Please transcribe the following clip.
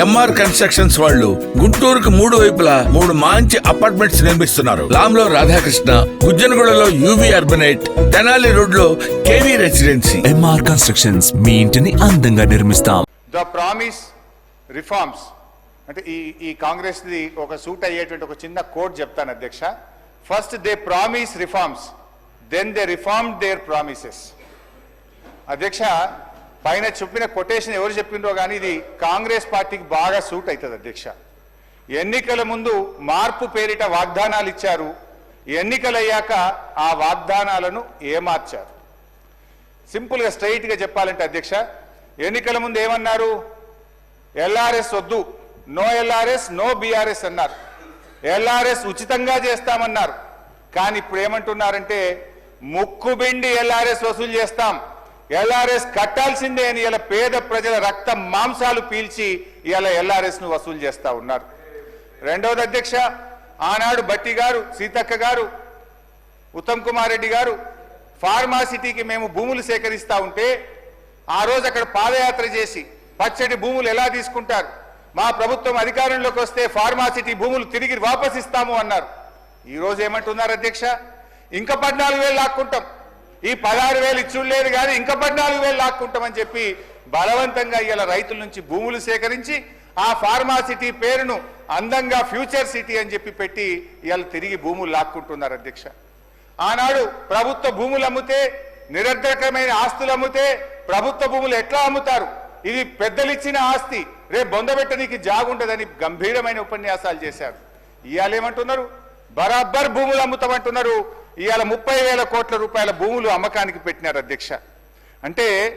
MR constructions వాళ్ళు గుంటూరుకు మూడు వైపులా మూడు మంచి అపార్ట్మెంట్స్ నిర్మిస్తున్నారు. లాంలో రాధాకృష్ణ గుజ్జనగూడలో యూవి అర్బనైట్ తెనాలి రోడ్లో కేవీ రెసిడెన్సీ ఎంఆర్ కన్స్ట్రక్షన్స్ మీ ఇంటిని అందంగా నిర్మిస్తాం. ద ప్రామిస్ రిఫార్మ్స్ అంటే ఈ ఈ కాంగ్రెస్ది ఒక సూట్ అయ్యేటువంటి ఒక చిన్న కోడ్ చెప్తాను అధ్యక్ష. First they promise reforms then they reform their promises అధ్యక్ష పైన చెప్పిన కొటేషన్ ఎవరు చెప్పిండ్రో కానీ ఇది కాంగ్రెస్ పార్టీకి బాగా సూట్ అవుతుంది అధ్యక్ష. ఎన్నికల ముందు మార్పు పేరిట వాగ్దానాలు ఇచ్చారు. ఎన్నికలయ్యాక ఆ వాగ్దానాలను ఏమార్చారు? సింపుల్గా స్ట్రైట్గా చెప్పాలంటే అధ్యక్ష ఎన్నికల ముందు ఏమన్నారు? ఎల్ఆర్ఎస్ వద్దు నో ఎల్ఆర్ఎస్ నో బీఆర్ఎస్ అన్నారు. ఎల్ఆర్ఎస్ ఉచితంగా చేస్తామన్నారు. కానీ ఇప్పుడు ఏమంటున్నారంటే ముక్కుబిండి ఎల్ఆర్ఎస్ వసూలు చేస్తాం. ఎల్ఆర్ఎస్ కట్టాల్సిందే అని ఇలా పేద ప్రజల రక్త మాంసాలు పీల్చి ఇలా ఎల్ఆర్ఎస్ను వసూలు చేస్తా ఉన్నారు. రెండవది అధ్యక్ష ఆనాడు బట్టి గారు సీతక్క గారు ఉత్తమ్ కుమార్ రెడ్డి గారు ఫార్మాసిటీకి మేము భూములు సేకరిస్తా ఉంటే ఆ రోజు అక్కడ పాదయాత్ర చేసి పచ్చటి భూములు ఎలా తీసుకుంటారు? మా ప్రభుత్వం అధికారంలోకి వస్తే ఫార్మాసిటీ భూములు తిరిగి వాపసిస్తాము అన్నారు. ఈ రోజు ఏమంటున్నారు అధ్యక్ష? ఇంకా పద్నాలుగు వేలు లాక్కుంటాం. ఈ పదహారు వేలు ఇచ్చులేదు కానీ ఇంకా పద్నాలుగు వేలు లాక్కుంటామని చెప్పి బలవంతంగా ఇలా రైతుల నుంచి భూములు సేకరించి ఆ ఫార్మాసిటీ పేరును అందంగా ఫ్యూచర్ సిటీ అని చెప్పి పెట్టి ఇవాళ తిరిగి భూములు లాక్కుంటున్నారు అధ్యక్ష. ఆనాడు ప్రభుత్వ భూములు అమ్మితే నిరర్ధకమైన ఆస్తులు అమ్మితే ప్రభుత్వ భూములు ఎట్లా అమ్ముతారు? ఇది పెద్దలు ఇచ్చిన ఆస్తి. రేపు బొందబెట్టనీకి జాగుంటదని గంభీరమైన ఉపన్యాసాలు చేశారు. ఇవాళ ఏమంటున్నారు బరాబర్ భూములు అమ్ముతామంటున్నారు. ఇవాళ ముప్పై వేల కోట్ల రూపాయల భూములు అమ్మకానికి పెట్టినారు అధ్యక్ష. అంటే